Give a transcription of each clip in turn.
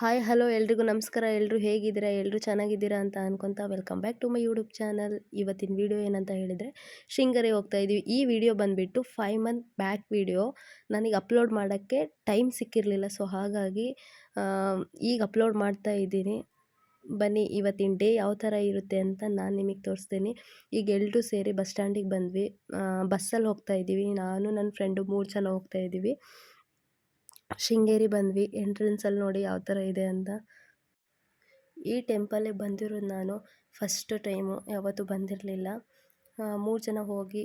Hi, hello ಎಲ್ರಿಗೂ ನಮಸ್ಕಾರ. ಎಲ್ಲರೂ ಹೇಗಿದ್ದೀರಾ? ಎಲ್ಲರೂ ಚೆನ್ನಾಗಿದ್ದೀರಾ ಅಂತ ಅನ್ಕೊತಾ welcome back to my YouTube channel. ಇವತ್ತಿನ ವಿಡಿಯೋ ಏನಂತ ಹೇಳಿದರೆ, ಶೃಂಗೇರಿ ಹೋಗ್ತಾ ಇದ್ದೀವಿ ಈ ವಿಡಿಯೋ ಬಂದುಬಿಟ್ಟು ಫೈವ್ ಮಂತ್ ಬ್ಯಾಕ್ ವಿಡಿಯೋ. ನನಗೆ ಅಪ್ಲೋಡ್ ಮಾಡೋಕ್ಕೆ ಟೈಮ್ ಸಿಕ್ಕಿರಲಿಲ್ಲ. ಸೊ ಹಾಗಾಗಿ ಈಗ ಅಪ್ಲೋಡ್ ಮಾಡ್ತಾ ಇದ್ದೀನಿ. ಬನ್ನಿ, ಇವತ್ತಿನ ಡೇ ಯಾವ ಥರ ಇರುತ್ತೆ ಅಂತ ನಾನು ನಿಮಗೆ ತೋರಿಸ್ತೀನಿ. ಈಗ ಎಲ್ಲರೂ ಸೇರಿ ಬಸ್ ಸ್ಟ್ಯಾಂಡಿಗೆ ಬಂದ್ವಿ. ಬಸ್ಸಲ್ಲಿ ಹೋಗ್ತಾ ಇದ್ದೀವಿ ನಾನು ನನ್ನ ಫ್ರೆಂಡು ಮೂರು ಜನ ಹೋಗ್ತಾ ಇದ್ದೀವಿ ಶೃಂಗೇರಿ ಬಂದ್ವಿ. ಎಂಟ್ರೆನ್ಸಲ್ಲಿ ನೋಡಿ ಯಾವ ಥರ ಇದೆ ಅಂತ. ಈ ಟೆಂಪಲಿಗೆ ಬಂದಿರೋದು ನಾನು ಫಸ್ಟ್ ಟೈಮು ಯಾವತ್ತೂ ಬಂದಿರಲಿಲ್ಲ. ಮೂರು ಜನ ಹೋಗಿ,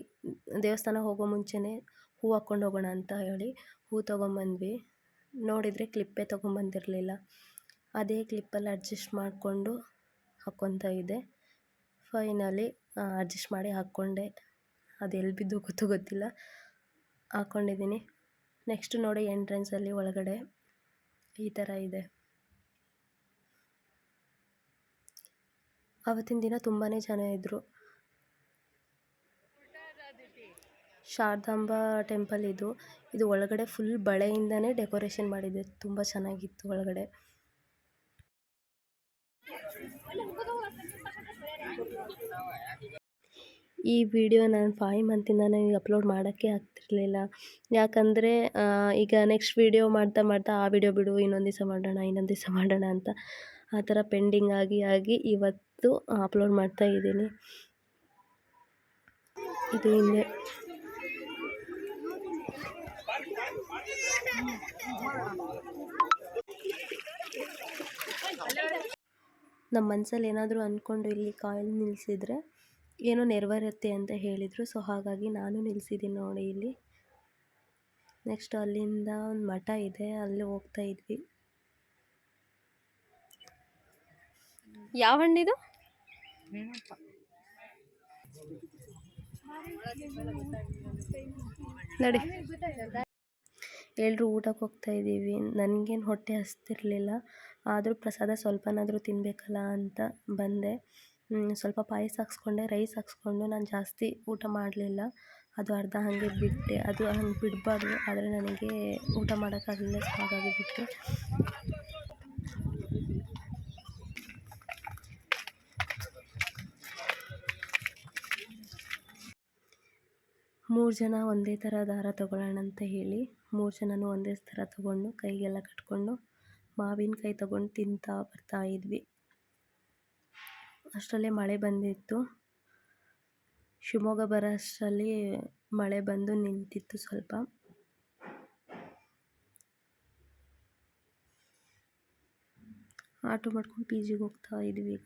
ದೇವಸ್ಥಾನ ಹೋಗೋ ಮುಂಚೆನೇ ಹೂ ಹಾಕ್ಕೊಂಡು ಹೋಗೋಣ ಅಂತ ಹೇಳಿ ಹೂ ತೊಗೊಂಬಂದ್ವಿ. ನೋಡಿದರೆ ಕ್ಲಿಪ್ಪೇ ತೊಗೊಂಬಂದಿರಲಿಲ್ಲ. ಅದೇ ಕ್ಲಿಪ್ಪಲ್ಲಿ ಅಡ್ಜಸ್ಟ್ ಮಾಡಿಕೊಂಡು ಹಾಕ್ಕೊತಾ ಇದ್ದೆ. ಫೈನಲಿ ಅಡ್ಜಸ್ಟ್ ಮಾಡಿ ಹಾಕ್ಕೊಂಡೆ ಅದು ಬಿದ್ದು ಗೊತ್ತು ಗೊತ್ತಿಲ್ಲ. ಹಾಕ್ಕೊಂಡಿದ್ದೀನಿ ನೆಕ್ಸ್ಟ್ ನೋಡಿ ಎಂಟ್ರೆನ್ಸಲ್ಲಿ ಒಳಗಡೆ ಈ ಥರ ಇದೆ. ಅವತ್ತಿನ ದಿನ ತುಂಬಾ ಜನ ಇದ್ದರು ಶಾರದಾಂಬ ಟೆಂಪಲ್ ಇದು. ಇದು ಒಳಗಡೆ ಫುಲ್ ಬಳೆಯಿಂದನೇ ಡೆಕೋರೇಷನ್ ಮಾಡಿದೆ. ತುಂಬ ಚೆನ್ನಾಗಿತ್ತು ಒಳಗಡೆ. ಈ ವಿಡಿಯೋ ನಾನು ಫೈವ್ ಮಂತಿಂದ ನನಗೆ ಅಪ್ಲೋಡ್ ಮಾಡೋಕ್ಕೆ ಆಗ್ತಿರಲಿಲ್ಲ. ಯಾಕಂದರೆ ಈಗ ನೆಕ್ಸ್ಟ್ ವಿಡಿಯೋ ಮಾಡ್ತಾ ಮಾಡ್ತಾ ಆ ವಿಡಿಯೋ ಬಿಡು, ಇನ್ನೊಂದು ದಿವಸ ಮಾಡೋಣ, ಇನ್ನೊಂದು ದಿವಸ ಮಾಡೋಣ ಅಂತ ಆ ಥರ ಪೆಂಡಿಂಗ್ ಆಗಿ ಆಗಿ ಇವತ್ತು ಅಪ್ಲೋಡ್ ಮಾಡ್ತಾ ಇದ್ದೀನಿ. ಇದು ಹಿಂದೆ ನಮ್ಮ ಮನಸ್ಸಲ್ಲಿ ಏನಾದರೂ ಅಂದ್ಕೊಂಡು ಇಲ್ಲಿ ಕಾಯಿಲ್ ನಿಲ್ಲಿಸಿದ್ರೆ ಏನೋ ನೆರವೇರುತ್ತೆ ಅಂತ ಹೇಳಿದರು. ಸೊ ಹಾಗಾಗಿ ನಾನು ನಿಲ್ಲಿಸಿದ್ದೀನಿ ನೋಡಿ ಇಲ್ಲಿ. ನೆಕ್ಸ್ಟ್ ಅಲ್ಲಿಂದ ಒಂದು ಮಠ ಇದೆ. ಅಲ್ಲಿ ಹೋಗ್ತಾ ಇದ್ವಿ. ಯಾವ ಹಣ್ಣಿದು ನೋಡಿ. ಎಲ್ಲರೂ ಊಟಕ್ಕೆ ಹೋಗ್ತಾ ಇದ್ದೀವಿ. ನನಗೇನು ಹೊಟ್ಟೆ ಹಸ್ತಿರಲಿಲ್ಲ. ಆದರೂ ಪ್ರಸಾದ ಸ್ವಲ್ಪನಾದರೂ ತಿನ್ನಬೇಕಲ್ಲ ಅಂತ ಬಂದೆ. ಸ್ವಲ್ಪ ಪಾಯಸ ಹಾಕ್ಸ್ಕೊಂಡೆ, ರೈಸ್ ಹಾಕ್ಸ್ಕೊಂಡು ನಾನು ಜಾಸ್ತಿ ಊಟ ಮಾಡಲಿಲ್ಲ. ಅದು ಅರ್ಧ ಹಾಗೆ ಬಿಟ್ಟೆ. ಅದು ಹಂಗೆ ಬಿಡಬಾರ್ದು, ಆದರೆ ನನಗೆ ಊಟ ಮಾಡೋಕ್ಕಾಗಲಿಲ್ಲ ಹಾಗಾಗಿ ಬಿಟ್ಟೆ. ಮೂರು ಜನ ಒಂದೇ ಥರ ದಾರ ತೊಗೊಳ್ಳೋಣ ಅಂತ ಹೇಳಿ, ಮೂರು ಜನನೂ ಒಂದೇ ಥರ ತೊಗೊಂಡು ಕೈಗೆಲ್ಲ ಕಟ್ಕೊಂಡು ಮಾವಿನಕಾಯಿ ತೊಗೊಂಡು ತಿಂತಾ ಬರ್ತಾ ಇದ್ವಿ. ಅಷ್ಟರಲ್ಲೇ ಮಳೆ ಬಂದಿತ್ತು. ಶಿವಮೊಗ್ಗ ಬರೋ ಅಷ್ಟರಲ್ಲಿ ಮಳೆ ಬಂದು ನಿಂತಿತ್ತು ಸ್ವಲ್ಪ. ಆಟೋ ಮಾಡ್ಕೊಂಡು ಪಿ ಜಿಗೆ ಹೋಗ್ತಾ ಇದ್ವಿ ಈಗ.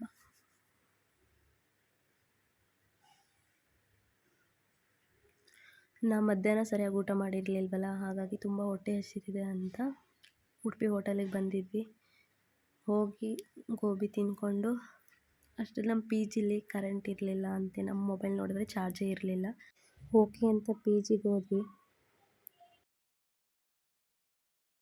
ನಾ ಮಧ್ಯಾಹ್ನ ಸರಿಯಾಗಿ ಊಟ ಮಾಡಿರಲಿಲ್ವಲ್ಲ, ಹಾಗಾಗಿ ತುಂಬ ಹೊಟ್ಟೆ ಹಸಿತಿದೆ ಅಂತ ಉಡುಪಿ ಹೋಟೆಲಿಗೆ ಬಂದಿದ್ವಿ. ಹೋಗಿ ಗೋಬಿ ತಿಂದ್ಕೊಂಡು ಅಷ್ಟರಲ್ಲಿ ನಮ್ಮ ಪಿ ಜಿಲಿ ಕರೆಂಟ್ ಇರಲಿಲ್ಲ ಅಂತೆ ನಮ್ಮ ಮೊಬೈಲ್ ನೋಡಿದ್ರೆ ಚಾರ್ಜೇ ಇರಲಿಲ್ಲ. ಓಕೆ ಅಂತ ಪಿ ಜಿಗೆ ಹೋದ್ವಿ.